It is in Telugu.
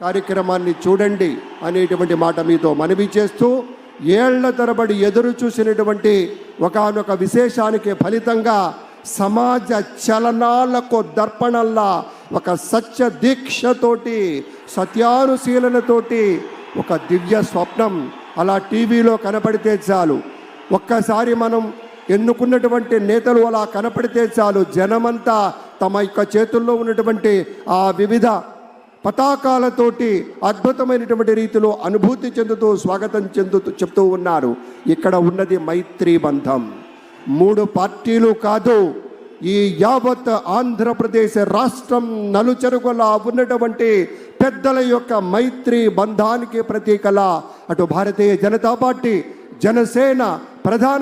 కార్యక్రమాన్ని చూడండి అనేటువంటి మాట మీతో మనవి చేస్తూ ఏళ్ళ తరబడి ఎదురు చూసినటువంటి ఒకానొక విశేషానికి ఫలితంగా సమాజ చలనాలకు దర్పణల్లా ఒక సత్య దీక్షతోటి సత్యానుశీలనతోటి ఒక దివ్య స్వప్నం అలా టీవీలో కనపడితే చాలు. ఒక్కసారి మనం ఎన్నుకున్నటువంటి నేతలు అలా కనపడితే చాలు. జనమంతా తమ యొక్క చేతుల్లో ఉన్నటువంటి ఆ వివిధ పతాకాలతోటి అద్భుతమైనటువంటి రీతిలో అనుభూతి చెందుతూ స్వాగతం చెందుతూ చెప్తూ ఉన్నారు. ఇక్కడ ఉన్నది మైత్రీ బంధం. మూడు పార్టీలు కాదు ఈ యావత్ ఆంధ్రప్రదేశ్ రాష్ట్రం నలుచెరుగులా ఉన్నటువంటి పెద్దల యొక్క మైత్రి బంధానికి ప్రతీకలా అటు భారతీయ జనతా పార్టీ జనసేన ప్రధాన